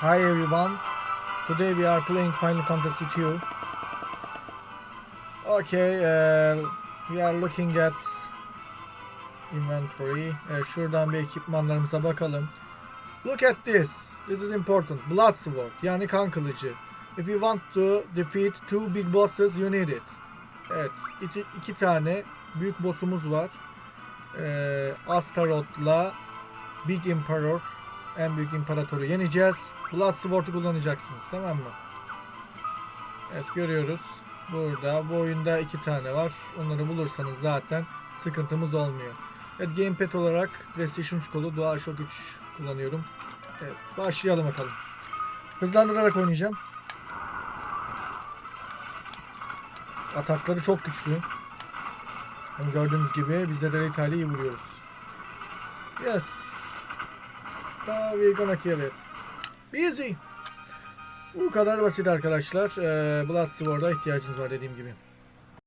Hi everyone. Today we are playing Final Fantasy II. Okay, uh, we are looking at inventory. Uh, şuradan bir ekipmanlarımıza bakalım. Look at this. This is important. Blood Sword yani kan kılıcı. If you want to defeat two big bosses, you need it. Evet, iki, iki tane büyük boss'umuz var. Ee, Astaroth'la Big Emperor, en büyük imparatoru yeneceğiz. Blood Sword'u kullanacaksınız, tamam mı? Evet, görüyoruz. Burada, bu oyunda iki tane var. Onları bulursanız zaten sıkıntımız olmuyor. Evet, Gamepad olarak PlayStation 3 kolu DualShock 3 kullanıyorum. Evet, başlayalım bakalım. Hızlandırarak oynayacağım. Atakları çok güçlü. Hem gördüğünüz gibi biz de detaylı iyi vuruyoruz. Yes. Now we're gonna kill it. Easy. Bu kadar basit arkadaşlar. Ee, Blood Sword'a ihtiyacınız var dediğim gibi.